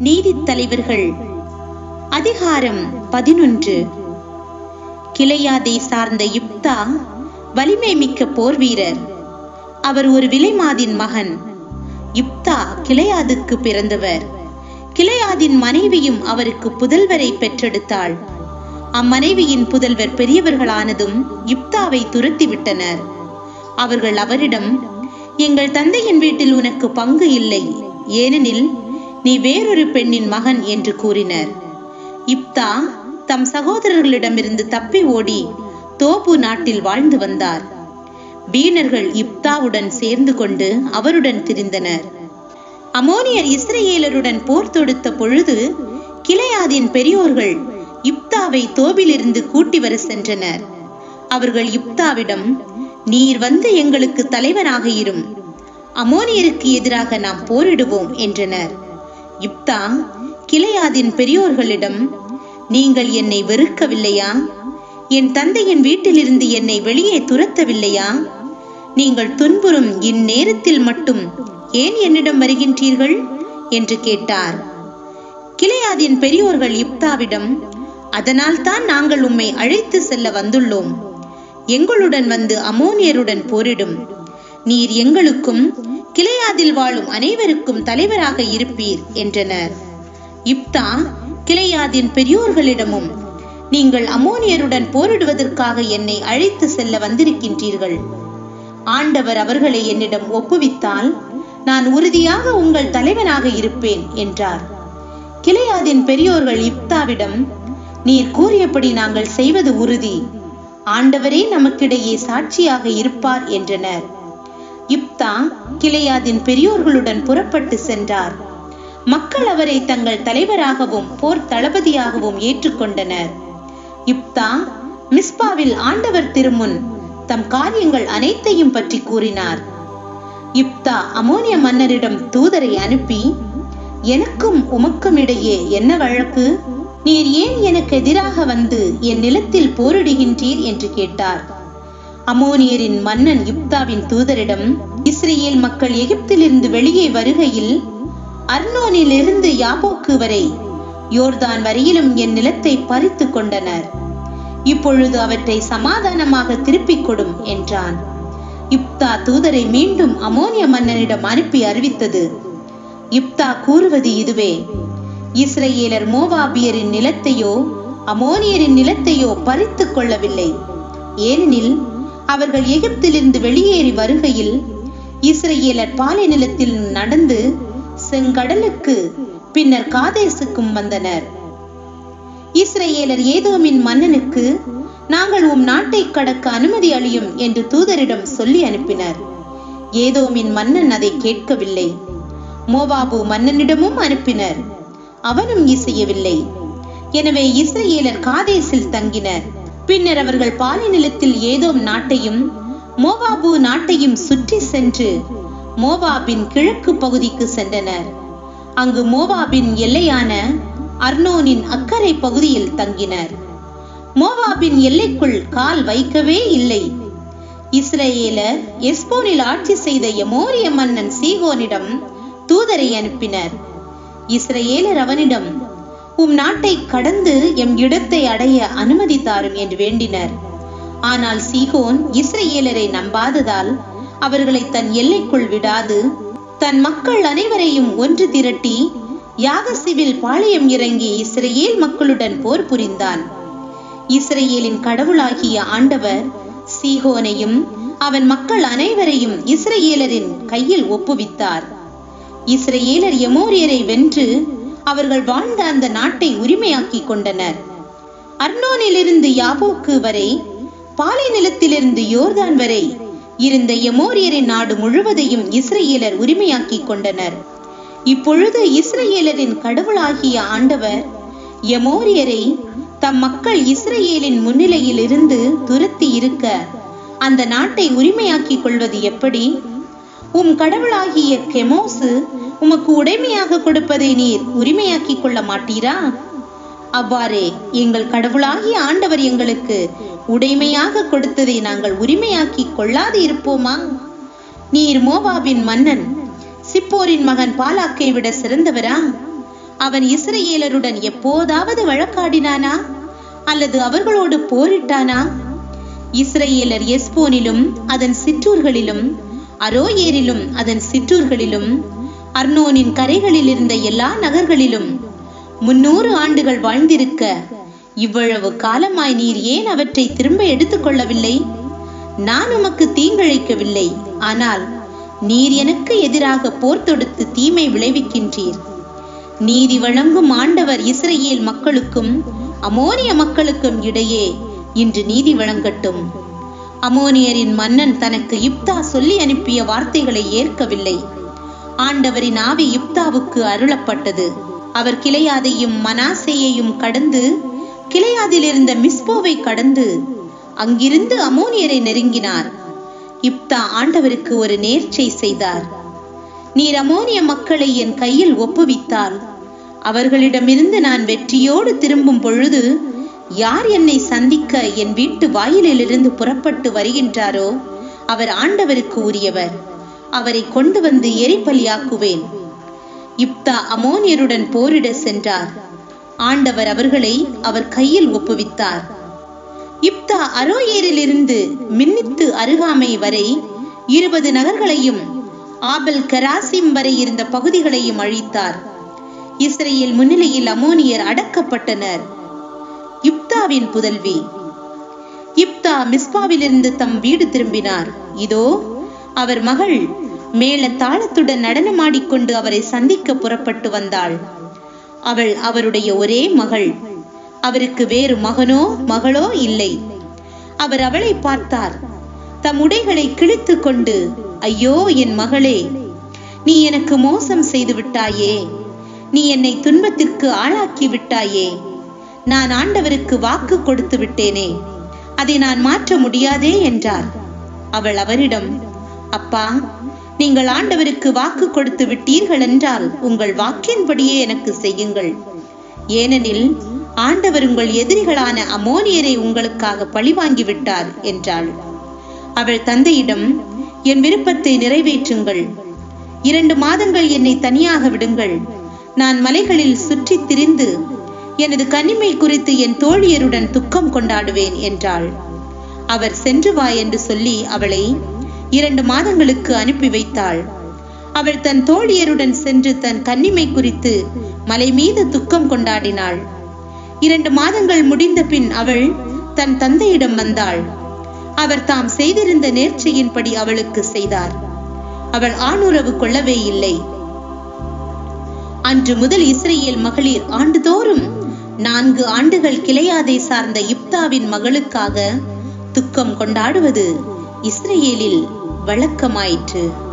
நீதித் தலைவர்கள் அதிகாரம் பதினொன்று. கிளையாதை சார்ந்த யுப்தா வலிமை மிக்க போர் வீரர். அவர் ஒரு விலைமாதின் மகன். யுப்தா கிளையாதுக்கு பிறந்தவர். கிளையாதின் மனைவியும் அவருக்கு புதல்வரை பெற்றெடுத்தாள். அம்மனைவியின் புதல்வர் பெரியவர்களானதும் யுப்தாவை துரத்தி விட்டனர் அவர்கள் அவரிடம் எங்கள் தந்தையின் வீட்டில் உனக்கு பங்கு இல்லை. ஏனெனில் நீ வேறொரு பெண்ணின் மகன் என்று கூறினர். இப்தா தம் சகோதரர்களிடமிருந்து தப்பி ஓடி தோப்பு நாட்டில் வாழ்ந்து வந்தார். பீனர்கள் இப்தாவுடன் சேர்ந்து கொண்டு அவருடன் திரிந்தனர். அமோனியர் இஸ்ரேலருடன் போர் தொடுத்த பொழுது கிளையாதின் பெரியோர்கள் இப்தாவை தோபிலிருந்து கூட்டி வர சென்றனர். அவர்கள் இப்தாவிடம் நீர் வந்து எங்களுக்கு தலைவனாக இரும். அமோனியருக்கு எதிராக நாம் போரிடுவோம் என்றனர். இப்தா கிளையாதின் பெரியோர்களிடம் நீங்கள் என்னை வெறுக்கவில்லையா? என் தந்தையின் வீட்டிலிருந்து என்னை வெளியே துரத்தவில்லையா? நீங்கள் துன்புறும் இந்நேரத்தில் மட்டும் ஏன் என்னிடம் வருகின்றீர்கள்? என்று கேட்டார். கிளையாதின் பெரியோர்கள் இப்தாவிடம் அதனால் தான் நாங்கள் உம்மை அழைத்து செல்ல வந்துள்ளோம். எங்களுடன் வந்து அமோனியருடன் போரிடும். நீர் எங்களுக்கும் கிளையாதில் வாழும் அனைவருக்கும் தலைவராக இருப்பீர் என்றனர். இப்தா கிளையாதின் பெரியோர்களிடமும் நீங்கள் அமோனியருடன் போரிடுவதற்காக என்னை அழைத்து செல்ல வந்திருக்கின்றீர்கள். ஆண்டவர் அவர்களை என்னிடம் ஒப்புவித்தால் நான் உறுதியாக உங்கள் தலைவனாக இருப்பேன் என்றார். கிளையாதின் பெரியோர்கள் இப்தாவிடம் நீர் கூறியபடி நாங்கள் செய்வது உறுதி. ஆண்டவரே நமக்கிடையே சாட்சியாக இருப்பார் என்றனர். இப்தா கிளையாதின் பெரியோர்களுடன் புறப்பட்டு சென்றார். மக்கள் அவரை தங்கள் தலைவராகவும் போர் தளபதியாகவும் ஏற்றுக்கொண்டனர். இப்தா மிஸ்பாவில் ஆண்டவர் திருமுன் தம் காரியங்கள் அனைத்தையும் பற்றி கூறினார். இப்தா அமோனிய மன்னரிடம் தூதரை அனுப்பி எனக்கும் உமக்கும் இடையே என்ன வழக்கு? நீர் ஏன் எனக்கு எதிராக வந்து என் நிலத்தில் போரிடுகின்றீர்? என்று கேட்டார். அமோனியரின் மன்னன் இப்தாவின் தூதரிடம் இஸ்ரேல் மக்கள் எகிப்திலிருந்து வெளியே வருகையில் அர்னோனிலிருந்து யாபோக்கு வரை யோர்தான் வரையிலும் என் நிலத்தை பறித்து கொண்டனர். இப்பொழுது அவற்றை சமாதானமாக திருப்பிக் கொடும் என்றான். இப்தா தூதரை மீண்டும் அமோனிய மன்னனிடம் அனுப்பி அறிவித்தது. இப்தா கூறுவது இதுவே இஸ்ரேலர் மோவாபியரின் நிலத்தையோ அமோனியரின் நிலத்தையோ பறித்து கொள்ளவில்லை. ஏனெனில் அவர்கள் எகிப்திலிருந்து வெளியேறி வருகையில் இஸ்ரேலர் பாலை நிலத்தில் நடந்து செங்கடலுக்கு பின்னர் காதேசுக்கும் வந்தனர். இஸ்ரேலர் ஏதோமின் மன்னனுக்கு நாங்கள் உம் நாட்டை கடக்க அனுமதி அளியும் என்று தூதரிடம் சொல்லி அனுப்பினர். ஏதோமின் மன்னன் அதை கேட்கவில்லை. மோவாபு மன்னனிடமும் அனுப்பினர். அவனும் இசையவில்லை. எனவே இஸ்ரேலர் காதேசில் தங்கினர். பின்னர் அவர்கள் பாலைநிலத்தில் ஏதோ ஏதோம் நாட்டையும் மோவாபு நாட்டையும் சுற்றி சென்று மோவாபின் கிழக்கு பகுதிக்கு சென்றனர். அங்கு மோவாபின் எல்லையான அர்னோனின் அக்கறை பகுதியில் தங்கினர். மோவாபின் எல்லைக்குள் கால் வைக்கவே இல்லை. இஸ்ரேலர் எஸ்போனில் ஆட்சி செய்த எமோரிய மன்னன் சீகோனிடம் தூதரை அனுப்பினர். இஸ்ரேலர் அவனிடம் உம் நாட்டை கடந்து எம் இடத்தை அடைய அனுமதி தாரும் என்று வேண்டினர். ஆனால் சீகோன் இஸ்ரேலரை நம்பாததால் அவர்களை தன் எல்லைக்குள் விடாது தன் மக்கள் அனைவரையும் ஒன்று திரட்டி யாகசிவில் பாளையம் இறங்கி இஸ்ரேல் மக்களுடன் போர் புரிந்தான். இஸ்ரேலின் கடவுளாகிய ஆண்டவர் சீகோனையும் அவன் மக்கள் அனைவரையும் இஸ்ரேலரின் கையில் ஒப்புவித்தார். இஸ்ரேலர் எமோரியரை வென்று அவர்கள் வாழ்ந்த அந்த நாட்டை உரிமையாக்கி கொண்டனர். அர்னோனிலிருந்து யாபோக்கு வரை பாலை நிலத்திலிருந்து யோர்தான் வரை இருந்த எமோரியரின் நாடு முழுவதையும் இஸ்ரேலர் உரிமையாக்கி கொண்டனர். இப்பொழுது இஸ்ரேலரின் கடவுளாகிய ஆண்டவர் எமோரியரை தம் மக்கள் இஸ்ரேலின் முன்னிலையில் இருந்து துரத்தி இருக்க அந்த நாட்டை உரிமையாக்கிக் கொள்வது எப்படி? உம் கடவுளாகிய கெமோசு உமக்கு உடைமையாக கொடுப்பதை நீர் உரிமையாக்கிக் கொள்ள மாட்டீரா? அவ்வாறே எங்கள் கடவுளாகிய ஆண்டவர் எங்களுக்கு உடைமையாக கொடுத்ததை நாங்கள் உரிமையாக்கி கொள்ளாது இருப்போமா நீர் மோவாவின் மன்னன் சிப்போரின் மகன் பாலாக்கை விட சிறந்தவரா? அவன் இஸ்ரேலருடன் எப்போதாவது வழக்காடினானா? அல்லது அவர்களோடு போரிட்டானா? இஸ்ரேலர் எஸ்போனிலும் அதன் சிற்றூர்களிலும் அரோயேரிலும் அதன் சிற்றூர்களிலும் அர்னோனின் கரைகளில் இருந்த எல்லா நகர்களிலும் முன்னூறு ஆண்டுகள் வாழ்ந்திருக்க இவ்வளவு காலமாய் நீர் ஏன் அவற்றை திரும்ப எடுத்துக்கொள்ளவில்லை நான் உமக்கு தீங்கிழைக்கவில்லை. ஆனால் நீர் எனக்கு எதிராக போர் தொடுத்து தீமை விளைவிக்கின்றீர். நீதி வழங்கும் ஆண்டவர் இஸ்ரேல் மக்களுக்கும் அமோனிய மக்களுக்கும் இடையே இன்று நீதி வழங்கட்டும். அமோனியரின் மன்னன் தனக்கு இப்தா சொல்லி அனுப்பிய வார்த்தைகளை ஏற்கவில்லை. ஆண்டவரின் ஆவி யுப்தாவுக்கு அருளப்பட்டது. அவர் கிளையாதையும் மனாசேயையும் கடந்து கிளையாதில் இருந்த மிஸ்போவை கடந்து அங்கிருந்து அமோனியரை நெருங்கினார். இப்தா ஆண்டவருக்கு ஒரு நேர்ச்சை செய்தார். நீர் அமோனிய மக்களை என் கையில் ஒப்புவித்தால் அவர்களிடமிருந்து நான் வெற்றியோடு திரும்பும் பொழுது யார் என்னை சந்திக்க என் வீட்டு வாயிலிலிருந்து புறப்பட்டு வருகின்றாரோ அவர் ஆண்டவருக்கு உரியவர். அவரை கொண்டு வந்து எரிபலியாக்குவேன். இப்தா அமோனியருடன் போரிட சென்றார். ஆண்டவர் அவர்களை அவர் கையில் ஒப்புவித்தார். இப்தா அரோயேரிலிருந்து மின்னித்து அருகாமை வரை இருபது நகர்களையும் ஆபல் கராசிம் வரை இருந்த பகுதிகளையும் அழித்தார். இஸ்ரேல் முன்னிலையில் அமோனியர் அடக்கப்பட்டனர். இப்தாவின் புதல்வி. இப்தா மிஸ்பாவிலிருந்து தம் வீடு திரும்பினார். இதோ அவர் மகள் மேல தாளத்துடன் நடனமாடிக்கொண்டு அவரை சந்திக்க புறப்பட்டு வந்தாள். அவள் அவருடைய ஒரே மகள். அவருக்கு வேறு மகனோ மகளோ இல்லை. அவர் அவளை பார்த்தார். தம் உடைகளை கிழித்து கொண்டு ஐயோ என் மகளே நீ எனக்கு மோசம் செய்து விட்டாயே. நீ என்னை துன்பத்திற்கு ஆளாக்கி விட்டாயே. நான் ஆண்டவருக்கு வாக்கு கொடுத்து விட்டேனே. அதை நான் மாற்ற முடியாதே என்றார். அவள் அவரிடம் அப்பா நீங்கள் ஆண்டவருக்கு வாக்கு கொடுத்து விட்டீர்கள் என்றால் உங்கள் வாக்கின்படியே எனக்கு செய்யுங்கள். ஏனெனில் ஆண்டவர் உங்கள் எதிரிகளான அமோனியரை உங்களுக்காக பழிவாங்கி விட்டார் என்றாள். அவள் தந்தையிடம் என் விருப்பத்தை நிறைவேற்றுங்கள். இரண்டு மாதங்கள் என்னை தனியாக விடுங்கள். நான் மலைகளில் சுற்றித் திரிந்து எனது கனிமை குறித்து என் தோழியருடன் துக்கம் கொண்டாடுவேன் என்றாள். அவர் சென்று வா என்று சொல்லி அவளை இரண்டு மாதங்களுக்கு அனுப்பி வைத்தாள். அவள் தன் தோழியருடன் சென்று தன் கன்னிமை குறித்து மலை மீது துக்கம் கொண்டாடினாள். இரண்டு மாதங்கள் முடிந்த பின் அவள் தன் தந்தையிடம் வந்தாள். அவர் தாம் செய்திருந்த நேர்ச்சையின்படி அவளுக்கு செய்தார். அவள் ஆணுறவு கொள்ளவே இல்லை. அன்று முதல் இஸ்ரேல் மகளிர் ஆண்டுதோறும் நான்கு ஆண்டுகள் கிளையாதை சார்ந்த இப்தாவின் மகளுக்காக துக்கம் கொண்டாடுவது இஸ்ரேலில் வழக்கமாயிற்று.